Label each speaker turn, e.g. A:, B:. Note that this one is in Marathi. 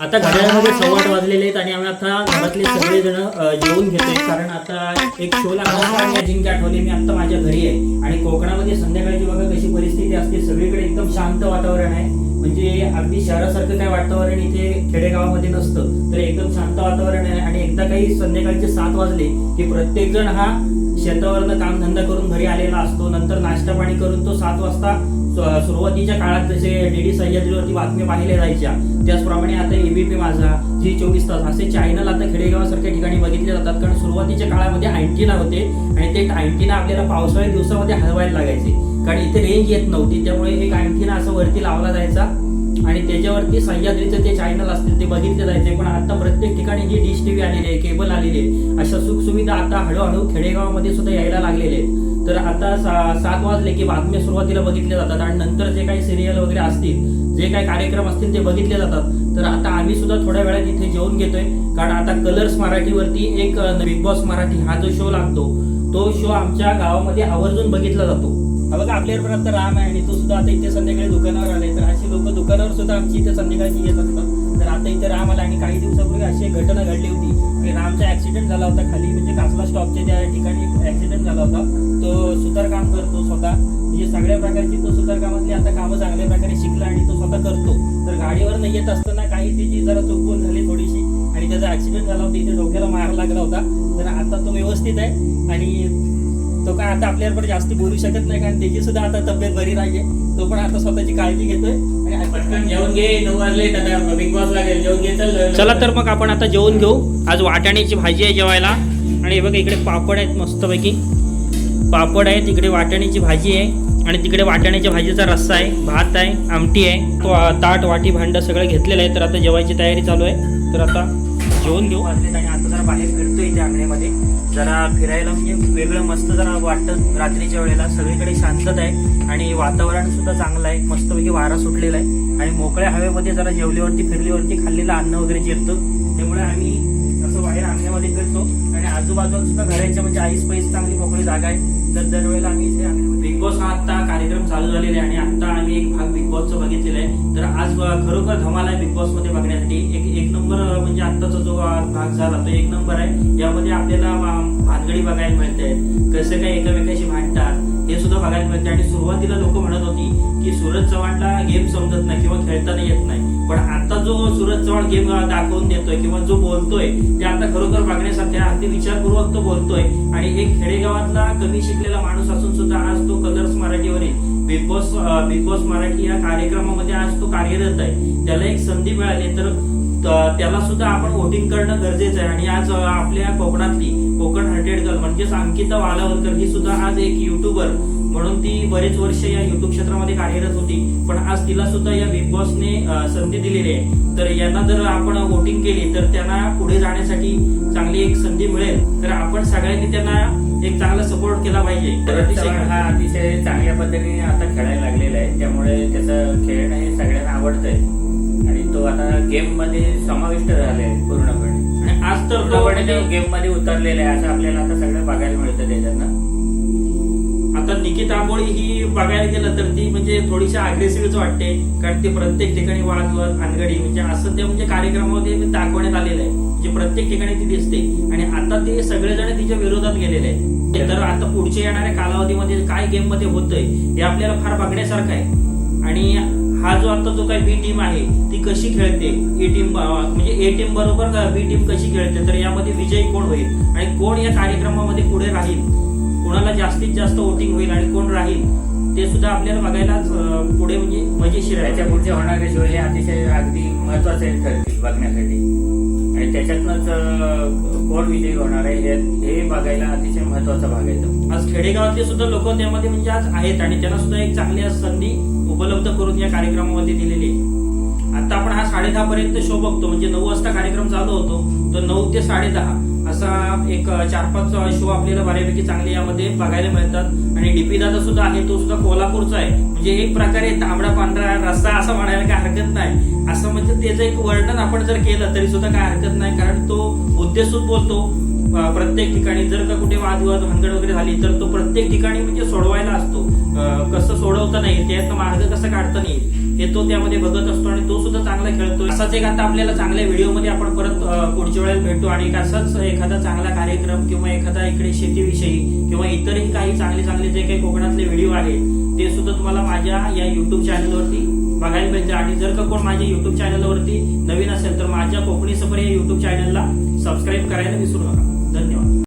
A: आता घड्याळामध्ये सव्वाट वाजलेले आहेत आणि आम्ही आता घरातले सगळेजण येऊन जेवून घेतोय. कारण आता एक शो लागला आणि आठवले मी आता माझ्या घरी आहे. आणि कोकणामध्ये संध्याकाळची बघा कशी परिस्थिती असते. सगळीकडे एकदम शांत वातावरण आहे. अगदी शहरासारखं काय वातावरण इथे खेडेगावामध्ये नसतं. तर एकदम शांत वातावरण आहे आणि एकदा काही संध्याकाळचे सात वाजले की प्रत्येक जण हा शेतावरनं कामधंदा करून घरी आलेला असतो. नंतर नाश्ता पाणी करून तो सात वाजता सुरुवातीच्या काळात जसे डीडी सह्याद्रीवरती बातम्या पाहिल्या जायच्या त्याचप्रमाणे आता एबीपी माझा जी चोवीस तास असे चॅनल आता खेडेगावासारख्या ठिकाणी बघितले जातात. कारण सुरुवातीच्या काळामध्ये अँटिना होते आणि ते अँटिना आपल्याला पावसाळ्या दिवसामध्ये हलवायला लागायचे. कारण इथे रेंज येत नव्हती. त्यामुळे एक अँटिना असं वरती लावला जायचा. आणि त्याच्यावरती सह्याद्रीचे ते चॅनल असतील ते बघितले जायचे पण आता प्रत्येक ठिकाणी जी डिश टीव्ही आलेली आहे केबल आलेली आहे. अशा सुखसुविधा आता हळूहळू खेडेगावामध्ये सुद्धा यायला लागलेले आहेत. तर आता सा- सात वाजले की बातम्या सुरुवातीला बघितल्या जातात आणि नंतर जे काही सिरियल वगैरे असतील जे काही कार्यक्रम असतील ते बघितले जातात. तर आता आम्ही सुद्धा थोड्या वेळात इथे जेवून घेतोय. कारण आता कलर्स मराठीवरती एक बिग बॉस मराठी हा जो शो लागतो तो शो आमच्या गावामध्ये आवर्जून बघितला जातो. बघा आपल्यावर आता राम आहे आणि तो सुद्धा आता इथे संध्याकाळी दुकानावर आले तर अशी लोक दुकानावर सुद्धा आमची इथे संध्याकाळची येत असतात. तर आता इथे राम आला आणि काही दिवसापूर्वी अशी एक घटना घडली होती. की रामचा ऍक्सिडेंट झाला होता खाली म्हणजे कासला स्टॉपच्या त्या ठिकाणी एक ऍक्सिडेंट झाला होता. तो सुतारकाम करतो स्वतः. म्हणजे सगळ्या प्रकारची तो सुतारकामातली आता कामं चांगल्या प्रकारे शिकला आणि तो स्वतः करतो. तर गाडीवर येत असताना काही त्याची जरा चुकून झाली थोडीशी. आणि त्याचा ऍक्सिडेंट झाला होता इथे डोक्याला मार लागला होता. तर आता तो व्यवस्थित आहे. आणि तो काय आता आपल्यावर जास्त बोलू शकत नाही कारण त्याची सुद्धा आता तब्येत बरी नाहीये. तो पण आता स्वतःची काळजी घेतोय. आणि
B: पटकन जेवण घे नऊ वाजले आता बिग बॉस लागेल. जेवण घे चल.
A: चला तर मग आपण आता जेवण घेऊ. आज वाटाण्याची भाजी आहे जेवायला. आणि हे बघा इकडे पापड आहेत मस्तपैकी. पापड आहे तिकडे वाटाण्याची भाजी आहे. आणि तिकडे वाटाण्याच्या भाजीचा रस्सा आहे भात आहे आमटी आहे. तो ताट वाटी भांडं सगळं घेतलेलं आहे. तर आता जेवायची तयारी चालू आहे. तर आता जेवण घेऊ. आणि आता बाहेर फिरतो इथे आंगणेमध्ये जरा फिरायला म्हणजे वेगळं मस्त जरा वाटतं रात्रीच्या वेळेला. सगळीकडे शांतता आहे आणि वातावरण सुद्धा चांगलं आहे. मस्तपैकी वारा सुटलेला आहे. आणि मोकळ्या हवेमध्ये जरा जेवलीवरती फिरलीवरती खाल्लेलं अन्न वगैरे जिरतो. त्यामुळे आम्ही बाहेर अंगण्यामध्ये खेळतो आणि आजूबाजूला सुद्धा घराच्या म्हणजे आईस पैस चांगली मोकळी जागा आहे. तर दरवेळेला आम्ही इथे बिग बॉस हा आता कार्यक्रम चालू झालेला आहे आणि आता आम्ही एक भाग बिग बॉसचा बघितलेला आहे. तर आज खरोखर धमाल आहे बिग बॉसमध्ये बघण्यासाठी. एक एक नंबर म्हणजे आत्ताचा जो भाग झाला तो एक नंबर आहे. यामध्ये आपल्याला भानगडी बघायला मिळते. कसं काय एकमेकाशी भांडतात हे सुद्धा बघायला मिळते. आणि सुरुवातीला लोक म्हणत होती की सूरज चव्हाणला गेम समजत नाही किंवा खेळताना येत नाही. पण जो सूरज चव्हाण गेम दाखवून देतोय किंवा जो बोलतोय ते आता खरोखर बघण्यासारखे आहे. अगदी विचारपूर्वक तो बोलतोय. आणि एक खेडेगावातला कमी शिकलेला माणूस असून सुद्धा आज तो Colors मराठीवरील Bigg Boss Bigg Boss Marathi या कार्यक्रमामध्ये आज तो कार्यरत आहे. त्याला एक संधी मिळाली तर त्याला सुद्धा आपण वोटिंग करणं गरजेचं आहे. आणि आज आपल्या कोकणातली कोकण हंड्रेड गर्ल म्हणजेच अंकिता वालावलकर ही सुद्धा आज एक युट्यूबर म्हणून ती बरेच वर्ष या युट्यूब क्षेत्रामध्ये कार्यरत होती. पण आज तिला सुद्धा या बिग बॉसने संधी दिलेली आहे. तर यांना जर आपण वोटिंग केली तर त्यांना पुढे जाण्यासाठी चांगली एक संधी मिळेल. तर आपण सगळ्यांनी त्यांना एक चांगला सपोर्ट केला पाहिजे. तर अतिशय
B: हा अतिशय चांगल्या पद्धतीने आता खेळायला लागलेला आहे. त्यामुळे त्याचं खेळणं हे सगळ्यांना आवडतंय. आणि तो आता गेममध्ये समाविष्ट झालाय पूर्णपणे.
A: आणि आज तर म्हणजे
B: गेममध्ये उतरलेला आहे असं आपल्याला आता सगळं बघायला मिळतं त्याच्यातनं.
A: आता निकिता आंबोळी ही बघायला गेलं तर ती म्हणजे थोडीशी अग्रेसिव्हच वाटते. कारण ते प्रत्येक ठिकाणी वादवत अनगडी म्हणजे असं ते म्हणजे कार्यक्रमामध्ये दाखवण्यात आलेलं आहे. म्हणजे प्रत्येक ठिकाणी ती दिसते. आणि आता ते सगळेजण तिच्या विरोधात गेलेले आहेत. तर आता पुढच्या येणाऱ्या कालावधीमध्ये काय गेममध्ये होतंय हे आपल्याला फार बघण्यासारखं आहे. आणि हा जो आता जो काही बी टीम आहे ती कशी खेळते? ए टीम म्हणजे ए टीम बरोबर बी टीम कशी खेळते? तर यामध्ये विजयी कोण होईल? आणि कोण या कार्यक्रमामध्ये पुढे राहील? कोणाला जास्तीत जास्त वोटिंग होईल आणि कोण राहील ते सुद्धा आपल्याला बघायला पुढे म्हणजे मजेशीर आहे.
B: पुढचे होणारे शो हे अतिशय अगदी महत्त्वाचे ठरतील बघण्यासाठी. आणि त्याच्यातनंच कोण विजयी होणार आहे हे बघायला अतिशय महत्त्वाचा भाग आहे
A: आज खेडेगावातले सुद्धा लोक त्यामध्ये म्हणजे आज आहेत आणि त्यांना सुद्धा एक चांगली संधी उपलब्ध करून या कार्यक्रमामध्ये दिलेली आहे. आता आपण हा साडे दहा पर्यंत शो बघतो. म्हणजे नऊ वाजता कार्यक्रम चालू होतो. तर नऊ ते साडे दहा असा एक चार पाच शो आपल्याला बऱ्यापैकी चांगले यामध्ये बघायला मिळतात. आणि डीपी दादा सुद्धा आहे. तो सुद्धा कोल्हापूरचा आहे. म्हणजे एक प्रकारे तांबडा पांढरा रस्ता असं म्हणायला काय हरकत नाही. असं म्हणजे त्याचं एक वर्णन आपण जर केलं तरी सुद्धा काय हरकत नाही. कारण तो उद्देशून बोलतो. प्रत्येक ठिकाणी जर का कुठे वादविवाद भानगड वगैरे झाली तर तो प्रत्येक ठिकाणी म्हणजे सोडवायला असतो. कसं सोडवता नाही त्यातनं मार्ग कसा काढता नाही. हे तो त्यामध्ये बघत असतो आणि तो सुद्धा चांगला खेळतो. असाच एक आता आपल्याला चांगल्या व्हिडिओमध्ये आपण परत पुढच्या वेळेला भेटतो आणि असाच एखादा चांगला कार्यक्रम किंवा एखादा इकडे शेतीविषयी किंवा इतरही काही चांगले चांगले जे काही कोकणातले व्हिडिओ आहेत ते सुद्धा तुम्हाला माझ्या या युट्यूब चॅनलवरती बघायला मिळते आणि जर का कोण माझ्या युट्यूब चॅनलवरती नवीन असेल तर माझ्या कोकणी सफर या युट्यूब चॅनलला सबस्क्राईब करायला विसरू नका.